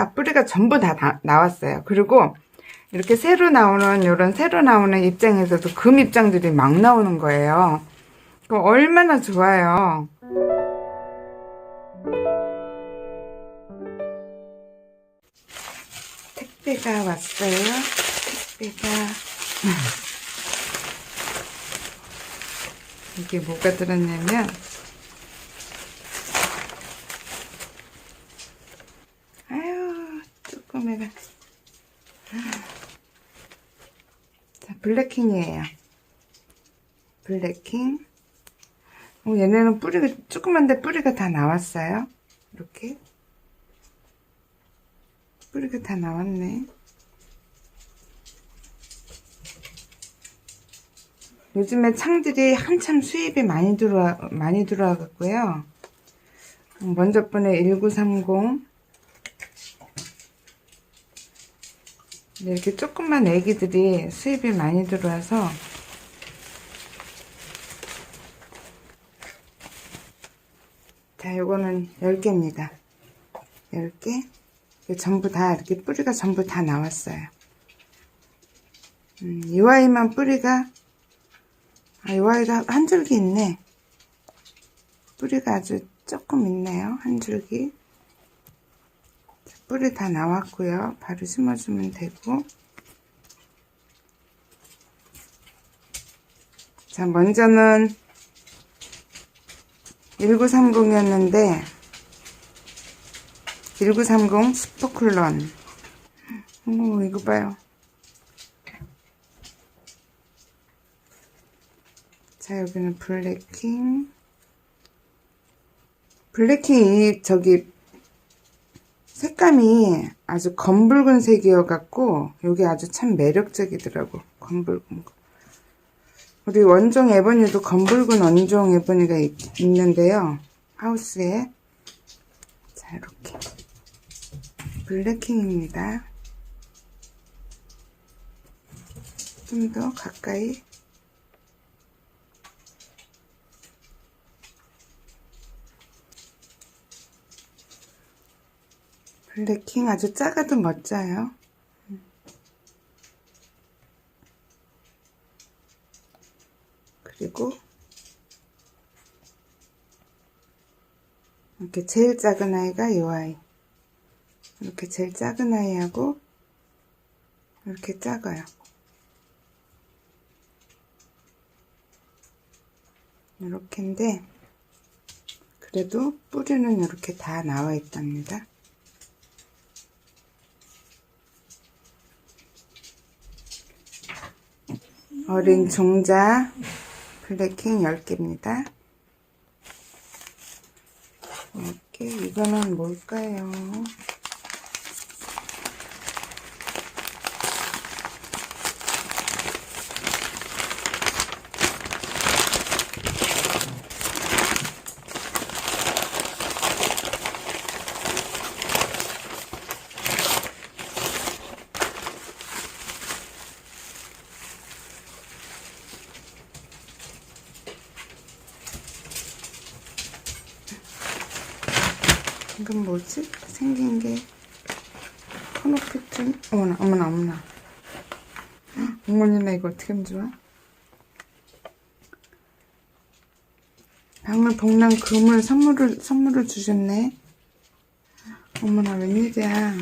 아, 뿌리가 전부 다 나, 나왔어요. 그리고 이렇게 새로 나오는 이런 새로 나오는 입장에서도 금 입장들이 막 나오는 거예요. 그 얼마나 좋아요. 택배가 왔어요. 택배가 이게 뭐가 들었냐면 아유 뚜껑에가 자 블랙킹이에요. 블랙킹. 어, 얘네는 뿌리가 조그만데 뿌리가 다 나왔어요. 이렇게. 뿌리가 다 나왔네. 요즘에 창들이 한참 수입이 많이 들어와 많이 들어와 갖고요. 먼저 번에 1930 이렇게 조그만 애기들이 수입이 많이 들어와서 자 요거는 10개입니다. 10개. 이게 전부 다 이렇게 뿌리가 전부 다 나왔어요. 음, 이 아이만 뿌리가 아, 이 아이가 한 줄기 있네. 뿌리가 아주 조금 있네요. 한 줄기 뿌리 다 나왔고요. 바로 심어주면 되고. 자, 먼저는 1930이었는데 1930 슈퍼쿨런. 오, 이거 봐요. 자, 여기는 블랙킹. 블랙킹 이 저기 색감이 아주 검붉은 색이어 갖고 여기 아주 참 매력적이더라고 검붉은 거. 우리 원종 에버니도 검붉은 원종 에버니가 있, 있는데요. 하우스에 자 이렇게. 블랙킹입니다. 좀 더 가까이 블랙킹 아주 작아도 멋져요. 그리고 이렇게 제일 작은 아이가 이 아이. 이렇게 제일 작은 아이하고 이렇게 작아요. 이렇게인데 그래도 뿌리는 이렇게 다 나와 있답니다. 어린 종자 블랙킹 10개입니다. 이렇게 이거는 뭘까요? 이건 뭐지? 생긴 게 커노피튼 어머나 어머나 어머나 어머니 나 이거 어떻게 하면 좋아? 방울 복랑 금을 선물을 선물을 주셨네 어머나 웬일이야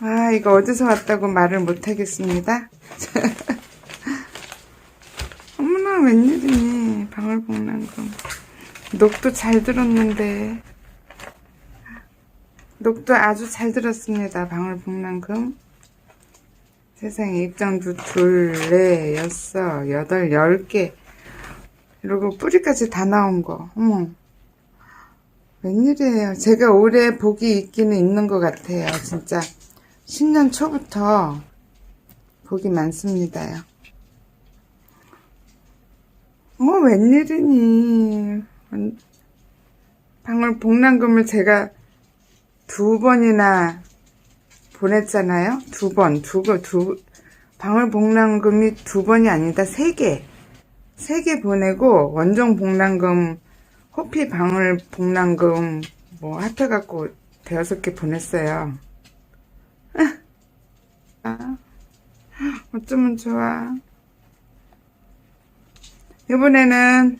아 이거 어디서 왔다고 말을 못하겠습니다 어머나 웬일이니? 방울복랑금 녹도 잘 들었는데. 녹도 아주 잘 들었습니다 방울복랑금. 세상에 입장도 둘, 넷, 여섯, 여덟, 열 개. 그리고 뿌리까지 다 나온 거. 어머. 웬일이에요? 제가 올해 복이 있기는 있는 것 같아요 진짜. 신년 초부터 복이 많습니다요 뭐 웬일이니 방울 복랑금을 제가 두 번이나 보냈잖아요 두 번, 두 방울 복랑금이 두 번이 아니다 세 개, 세 개 보내고 원종 복랑금, 호피 방울 복랑금 뭐 합해갖고 대여섯 개 보냈어요. 아, 어쩌면 좋아. 이번에는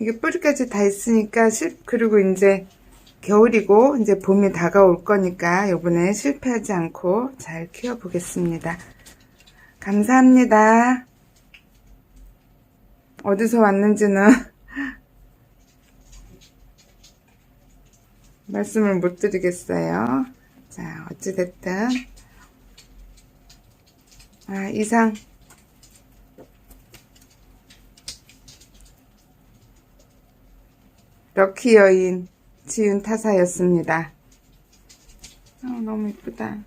이게 뿌리까지 다 있으니까 실 그리고 이제 겨울이고 이제 봄이 다가올 거니까 이번에 실패하지 않고 잘 키워 보겠습니다. 감사합니다. 어디서 왔는지는 말씀을 못 드리겠어요. 자, 어찌됐든. 아, 이상. 럭키 여인 지윤 타사였습니다. 아, 너무 이쁘다.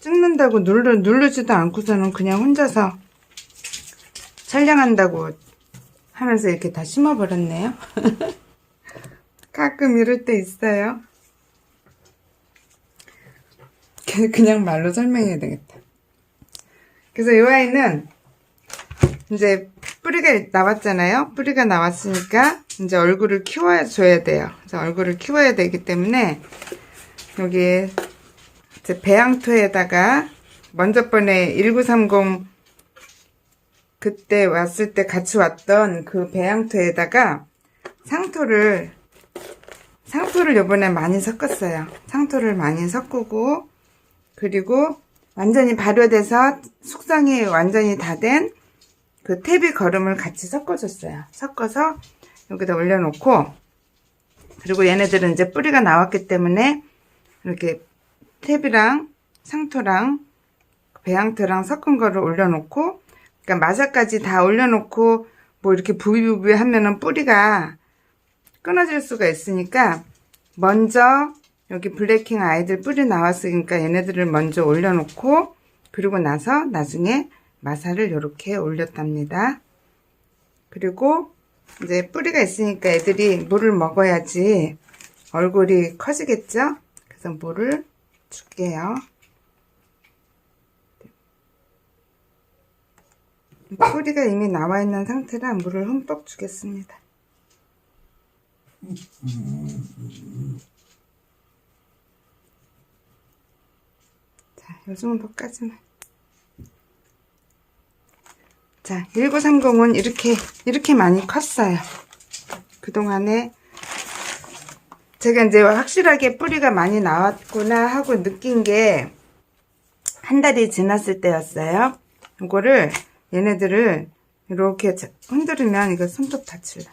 찍는다고 누르, 누르지도 않고서는 그냥 혼자서 촬영한다고 하면서 이렇게 다 심어버렸네요. 가끔 이럴 때 있어요. 그- 그냥 말로 설명해야 되겠다. 그래서 이 아이는 이제 뿌리가 나왔잖아요. 뿌리가 나왔으니까 이제 얼굴을 키워줘야 돼요. 그래서 얼굴을 키워야 되기 때문에 여기 이제 배양토에다가 먼저 번에 1930 그때 왔을 때 같이 왔던 그 배양토에다가 상토를 상토를 요번에 많이 섞었어요. 상토를 많이 섞고 그리고 완전히 발효돼서 숙성이 완전히 다 된그 태비 거름을 같이 섞어줬어요. 섞어서 여기다 올려놓고 그리고 얘네들은 이제 뿌리가 나왔기 때문에 이렇게 탭이랑 상토랑 배양토랑 섞은 거를 올려놓고 그러니까 마사까지 다 올려놓고 뭐 이렇게 부비부비 하면은 뿌리가 끊어질 수가 있으니까 먼저 여기 블랙킹 아이들 뿌리 나왔으니까 얘네들을 먼저 올려놓고 그리고 나서 나중에 마사를 이렇게 올렸답니다. 그리고 이제 뿌리가 있으니까 애들이 물을 먹어야지 얼굴이 커지겠죠? 그래서 물을 줄게요. 뿌리가 이미 나와 있는 상태라 물을 흠뻑 주겠습니다. 자, 요 정도까지만. 자, 1930은 이렇게, 이렇게 많이 컸어요. 그동안에 제가 이제 확실하게 뿌리가 많이 나왔구나 하고 느낀 게 한 달이 지났을 때였어요. 이거를 얘네들을 이렇게 자- 흔들으면 이거 손톱 다칠라.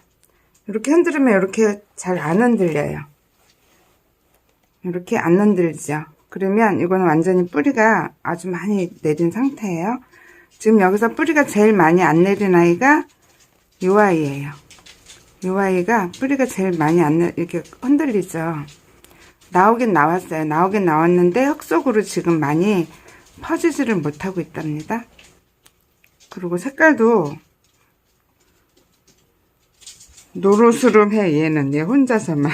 이렇게 흔들으면 이렇게 잘 안 흔들려요. 이렇게 안 흔들죠. 그러면 이거는 완전히 뿌리가 아주 많이 내린 상태예요. 지금 여기서 뿌리가 제일 많이 안 내린 아이가 이 아이예요. 이 아이가 뿌리가 제일 많이 안 내, 이렇게 흔들리죠. 나오긴 나왔어요. 나오긴 나왔는데 흙 속으로 지금 많이 퍼지지를 못하고 있답니다. 그리고 색깔도 노로스름해 얘는 얘 혼자서만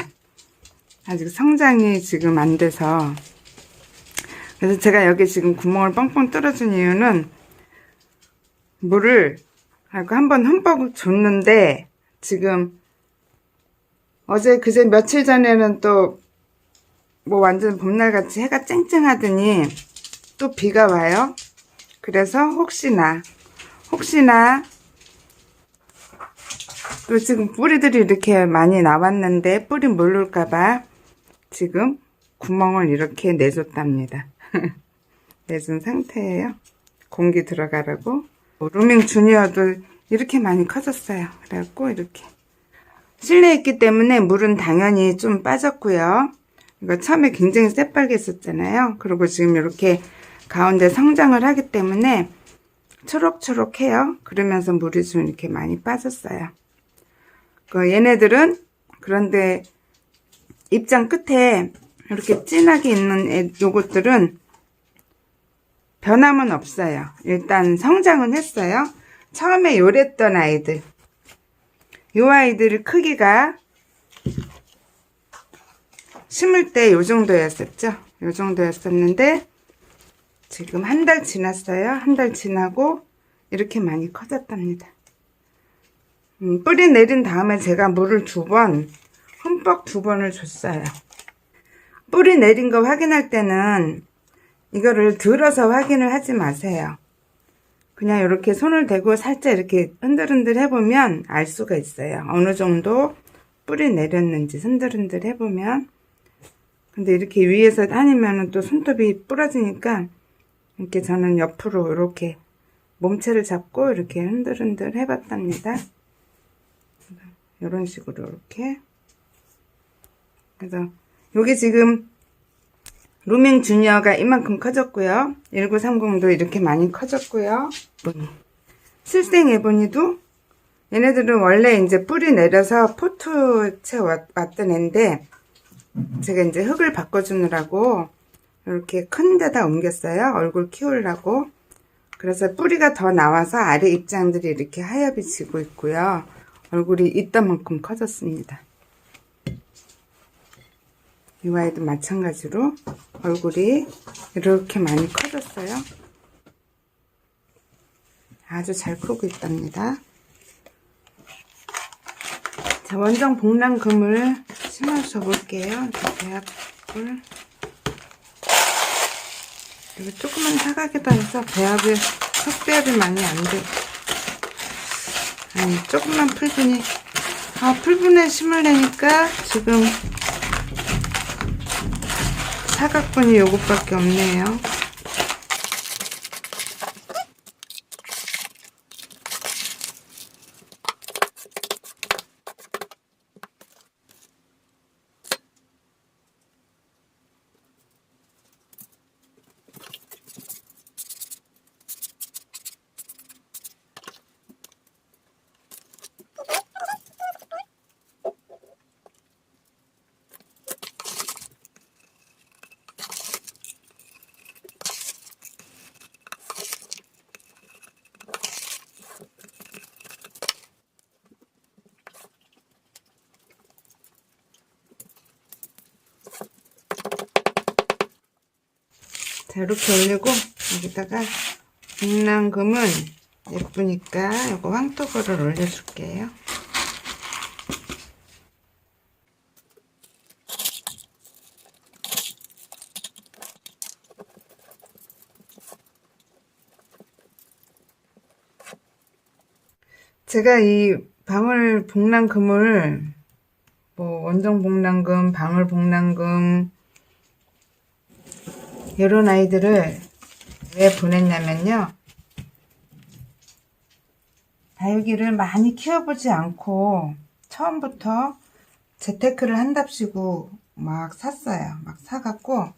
아직 성장이 지금 안 돼서 그래서 제가 여기 지금 구멍을 뻥뻥 뚫어준 이유는 물을 한번 흠뻑 줬는데 지금 어제 그제 며칠 전에는 또 뭐 완전 봄날 같이 해가 쨍쨍하더니 또 비가 와요. 그래서 혹시나 혹시나 또 지금 뿌리들이 이렇게 많이 나왔는데 뿌리 모를까봐 지금 구멍을 이렇게 내줬답니다. 내준 상태예요. 공기 들어가라고. 루밍 주니어도 이렇게 많이 커졌어요. 그래갖고 이렇게 실내에 있기 때문에 물은 당연히 좀 빠졌고요. 이거 처음에 굉장히 새빨개졌잖아요. 그리고 지금 이렇게 가운데 성장을 하기 때문에 초록초록해요. 그러면서 물이 좀 이렇게 많이 빠졌어요. 그 얘네들은 그런데 입장 끝에 이렇게 진하게 있는 애, 요것들은 변함은 없어요. 일단 성장은 했어요. 처음에 요랬던 아이들. 요 아이들 크기가 심을 때 요 정도였었죠. 요 정도였었는데 지금 한 달 지났어요. 한 달 지나고 이렇게 많이 커졌답니다. 음, 뿌리 내린 다음에 제가 물을 두 번, 흠뻑 두 번을 줬어요. 뿌리 내린 거 확인할 때는 이거를 들어서 확인을 하지 마세요. 그냥 이렇게 손을 대고 살짝 이렇게 흔들흔들 해보면 알 수가 있어요. 어느 정도 뿌리 내렸는지 흔들흔들 해보면. 근데 이렇게 위에서 다니면은 또 손톱이 부러지니까 이렇게 저는 옆으로 이렇게 몸체를 잡고 이렇게 흔들흔들 해봤답니다. 이런 식으로 이렇게. 그래서 요게 지금 루밍 주니어가 이만큼 커졌고요. 1930도 이렇게 많이 커졌고요. 실생 에보니도 얘네들은 원래 이제 뿌리 내려서 포트채 왔- 왔던 애인데 제가 이제 흙을 바꿔주느라고 이렇게 큰 데다 옮겼어요. 얼굴 키우려고. 그래서 뿌리가 더 나와서 아래 입장들이 이렇게 하얗게 지고 있고요. 얼굴이 이따만큼 커졌습니다. 이 아이도 마찬가지로 얼굴이 이렇게 많이 커졌어요. 아주 잘 크고 있답니다. 자, 원정 복랑금을 심어줘 볼게요. 배합을. 이거 조그만 사각에다 해서 배합이, 흙배합이 많이 안 돼. 아니, 조금만 풀분이, 아, 풀분에 심으려니까 지금 사각분이 요것밖에 없네요. 자, 이렇게 올리고, 여기다가, 백랑금은 예쁘니까, 이거 황토거를 올려줄게요. 제가 이 방울 복랑금을, 뭐, 원정 복랑금, 방울 복랑금, 이런 아이들을 왜 보냈냐면요. 다육이를 많이 키워보지 않고 처음부터 재테크를 한답시고 막 샀어요. 막 사갖고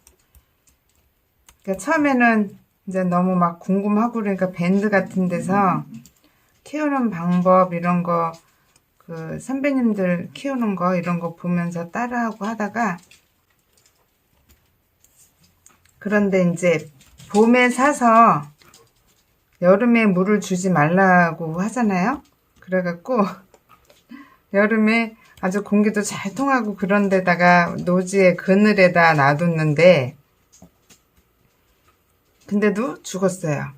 그러니까 처음에는 이제 너무 막 궁금하고 그러니까 밴드 같은 데서 키우는 방법 이런 거 그 선배님들 키우는 거 이런 거 보면서 따라하고 하다가 그런데 이제 봄에 사서 여름에 물을 주지 말라고 하잖아요. 그래갖고 여름에 아주 공기도 잘 통하고 그런 데다가 노지의 그늘에다 놔뒀는데 근데도 죽었어요.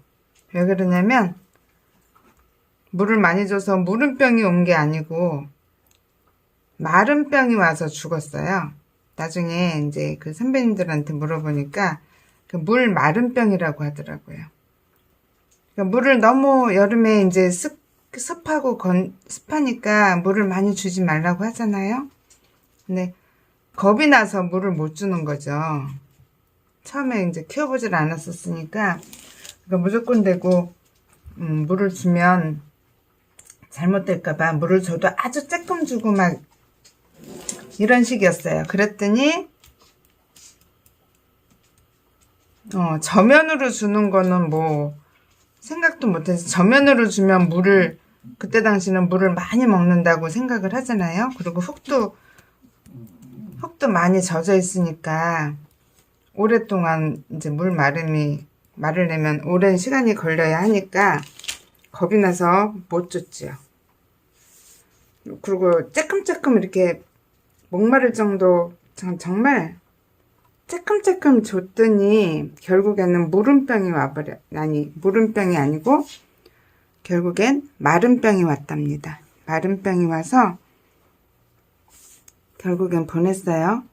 왜 그러냐면 물을 많이 줘서 물은병이 온 게 아니고 마른 병이 와서 죽었어요. 나중에 이제 그 선배님들한테 물어보니까 그 물 마른병이라고 하더라고요. 그러니까 물을 너무 여름에 이제 습, 습하고 건, 습하니까 물을 많이 주지 말라고 하잖아요. 근데 겁이 나서 물을 못 주는 거죠. 처음에 이제 키워보질 않았었으니까 그러니까 무조건 되고 음, 물을 주면 잘못될까봐 물을 줘도 아주 조금 주고 막 이런 식이었어요. 그랬더니 어, 저면으로 주는 거는 뭐 생각도 못해서 저면으로 주면 물을 그때 당시는 물을 많이 먹는다고 생각을 하잖아요. 그리고 흙도 흙도 많이 젖어 있으니까 오랫동안 이제 물 마름이 마르려면 오랜 시간이 걸려야 하니까 겁이 나서 못 줬지요. 그리고 쬐끔쬐끔 이렇게 목마를 정도 정- 정말 쬐끔쬐끔 줬더니 결국에는 물음병이 와버려 아니 물음병이 아니고 결국엔 마른병이 왔답니다. 마른병이 와서 결국엔 보냈어요.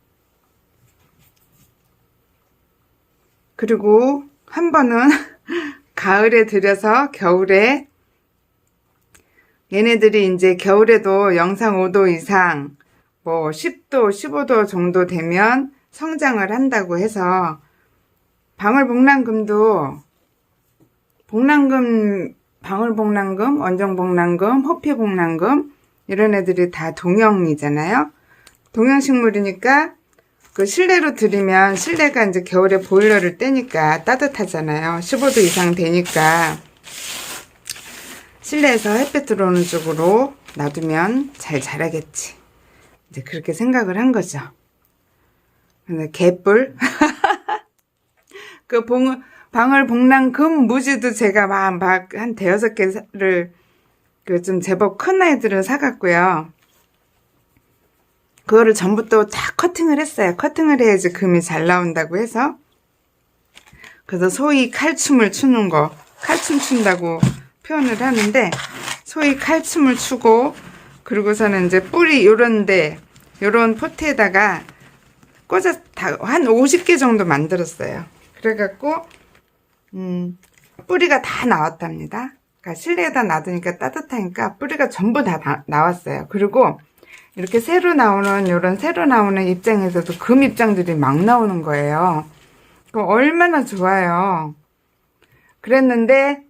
그리고 한 번은 가을에 들여서 겨울에 얘네들이 이제 겨울에도 영상 5도 이상 뭐 10도, 15도 정도 되면 성장을 한다고 해서 방울복랑금도 복랑금, 방울복랑금, 원정복랑금, 호피복랑금 이런 애들이 다 동형이잖아요. 동형식물이니까 그 실내로 들이면 실내가 이제 겨울에 보일러를 떼니까 따뜻하잖아요. 15도 이상 되니까 실내에서 햇볕 들어오는 쪽으로 놔두면 잘 자라겠지. 이제 그렇게 생각을 한 거죠. 근데 개뿔 그 봉, 방울복랑 금 무지도 제가 막, 막, 한 대여섯 개를, 그 좀 제법 큰 아이들은 사갔고요. 그거를 전부 또 다 커팅을 했어요. 커팅을 해야지 금이 잘 나온다고 해서. 그래서 소위 칼춤을 추는 거, 칼춤 춘다고 표현을 하는데, 소위 칼춤을 추고, 그리고서는 이제 뿌리 요런데, 요런 포트에다가 꽂아, 다, 한 50개 정도 만들었어요. 그래갖고, 음, 뿌리가 다 나왔답니다. 그러니까 실내에다 놔두니까 따뜻하니까 뿌리가 전부 다 나, 나왔어요. 그리고 이렇게 새로 나오는 이런 새로 나오는 입장에서도 금 입장들이 막 나오는 거예요. 그 얼마나 좋아요. 그랬는데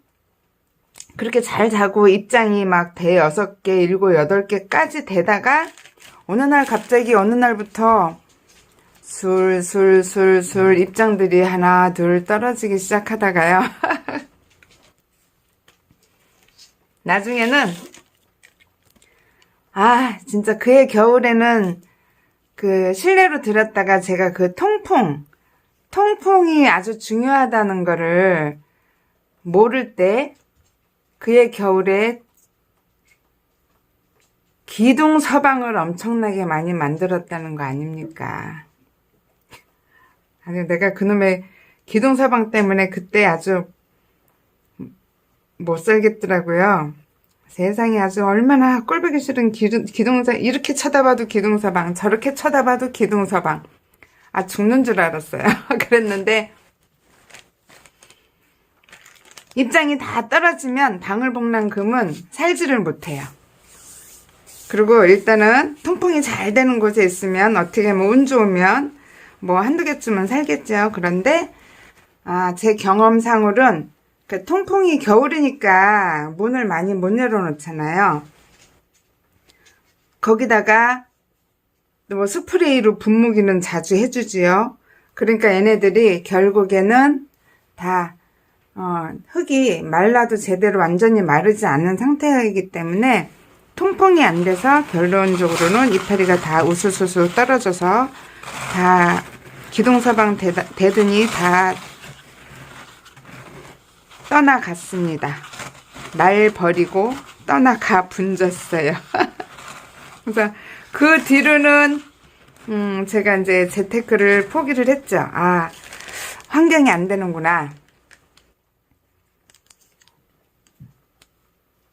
그렇게 잘 자고 입장이 막 대여섯 개, 일곱, 여덟 개까지 되다가 어느 날 갑자기 어느 날부터 술, 술, 술, 술 입장들이 하나, 둘 떨어지기 시작하다가요. 나중에는 아, 진짜 그해 겨울에는 그 실내로 들였다가 제가 그 통풍, 통풍이 아주 중요하다는 거를 모를 때 그해 겨울에 기둥 서방을 엄청나게 많이 만들었다는 거 아닙니까? 아니, 내가 그놈의 기둥 서방 때문에 그때 아주 못 살겠더라고요. 세상에 아주 얼마나 꼴보기 싫은 기둥, 기둥사, 이렇게 쳐다봐도 기둥서방, 저렇게 쳐다봐도 기둥서방. 아, 죽는 줄 알았어요. 그랬는데, 입장이 다 떨어지면 방울복랑금은 살지를 못해요. 그리고 일단은 통풍이 잘 되는 곳에 있으면 어떻게 하면 운 좋으면 뭐 한두 개쯤은 살겠죠. 그런데, 아, 제 경험상으로는 그 통풍이 겨울이니까 문을 많이 못 열어놓잖아요. 거기다가 뭐 스프레이로 분무기는 자주 해주지요. 그러니까 얘네들이 결국에는 다 어, 흙이 말라도 제대로 완전히 마르지 않은 상태이기 때문에 통풍이 안 돼서 결론적으로는 이파리가 다 우수수수 떨어져서 다 기동서방 되다, 되더니 다 떠나갔습니다. 날 버리고 떠나가 분졌어요. 그래서 그 뒤로는 음, 제가 이제 재테크를 포기를 했죠. 아, 환경이 안 되는구나.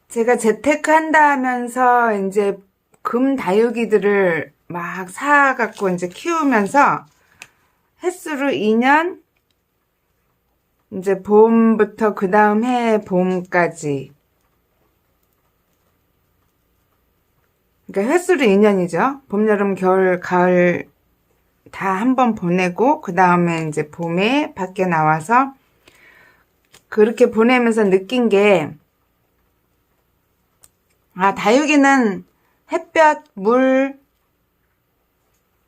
제가 재테크 한다 하면서 이제 금 다육이들을 막 사갖고 이제 키우면서 횟수로 2년, 이제 봄부터 그 다음 해 봄까지. 그러니까 횟수로 2년이죠. 봄, 여름, 겨울, 가을 다 한 번 보내고 그 다음에 이제 봄에 밖에 나와서 그렇게 보내면서 느낀 게 아, 다육이는 햇볕, 물,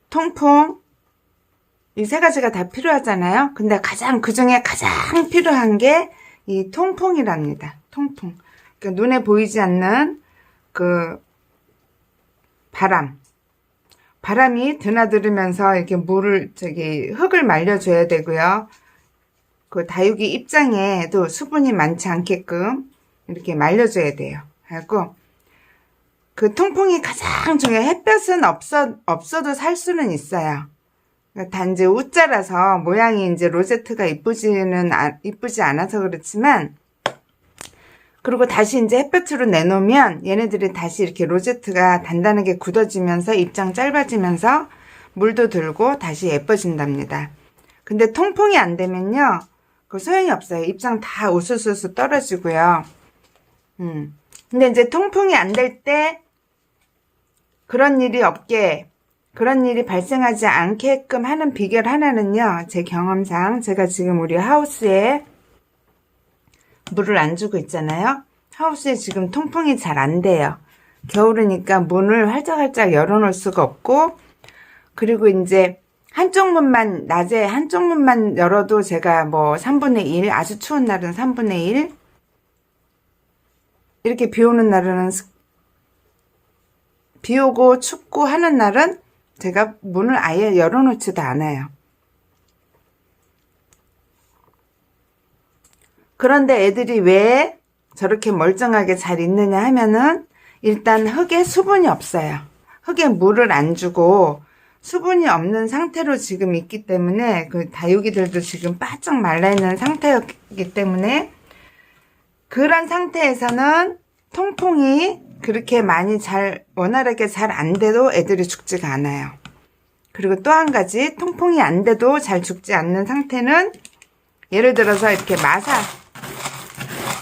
통풍 이 세 가지가 다 필요하잖아요. 근데 가장 그 중에 가장 필요한 게 이 통풍이랍니다. 통풍. 그러니까 눈에 보이지 않는 그 바람. 바람이 드나들으면서 이렇게 물을 저기 흙을 말려줘야 되고요. 그 다육이 입장에도 수분이 많지 않게끔 이렇게 말려줘야 돼요. 하고 그 통풍이 가장 중요해. 햇볕은 없어 없어도 살 수는 있어요. 단지 우자라서 모양이 이제 로제트가 이쁘지는 아, 이쁘지 않아서 그렇지만 그리고 다시 이제 햇볕으로 내놓으면 얘네들이 다시 이렇게 로제트가 단단하게 굳어지면서 입장 짧아지면서 물도 들고 다시 예뻐진답니다. 근데 통풍이 안 되면요. 그 소용이 없어요. 입장 다 우수수수 떨어지고요. 음. 근데 이제 통풍이 안 될 때 그런 일이 없게 그런 일이 발생하지 않게끔 하는 비결 하나는요. 제 경험상 제가 지금 우리 하우스에 물을 안 주고 있잖아요. 하우스에 지금 통풍이 잘 안 돼요. 겨울이니까 문을 활짝활짝 열어놓을 수가 없고, 그리고 이제 한쪽 문만, 낮에 한쪽 문만 열어도 제가 뭐 3분의 1, 아주 추운 날은 3분의 1, 이렇게 비 오는 날은, 스- 비 오고 춥고 하는 날은 제가 문을 아예 열어놓지도 않아요. 그런데 애들이 왜 저렇게 멀쩡하게 잘 있느냐 하면은 일단 흙에 수분이 없어요. 흙에 물을 안 주고 수분이 없는 상태로 지금 있기 때문에 그 다육이들도 지금 바짝 말라있는 상태였기 때문에 그런 상태에서는 통풍이 그렇게 많이 잘 원활하게 잘 안 돼도 애들이 죽지가 않아요. 그리고 또 한 가지 통풍이 안 돼도 잘 죽지 않는 상태는 예를 들어서 이렇게 마사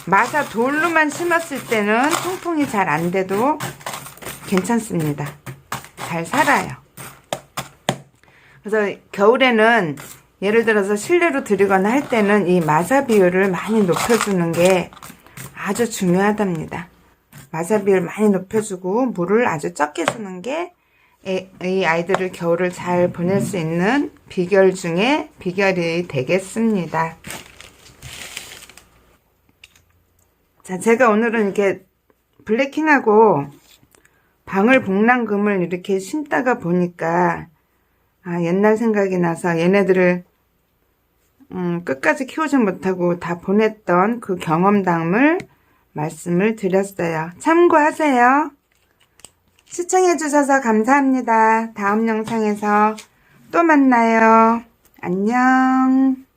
마사 돌로만 심었을 때는 통풍이 잘 안 돼도 괜찮습니다. 잘 살아요. 그래서 겨울에는 예를 들어서 실내로 들이거나 할 때는 이 마사 비율을 많이 높여주는 게 아주 중요하답니다. 마사 비율 많이 높여주고 물을 아주 적게 주는 게 이 아이들을 겨울을 잘 보낼 수 있는 비결 중에 비결이 되겠습니다. 자, 제가 오늘은 이렇게 블랙킹하고 방울 복랑금을 이렇게 심다가 보니까 아, 옛날 생각이 나서 얘네들을 음, 끝까지 키우지 못하고 다 보냈던 그 경험담을 말씀을 드렸어요. 참고하세요. 시청해주셔서 감사합니다. 다음 영상에서 또 만나요. 안녕.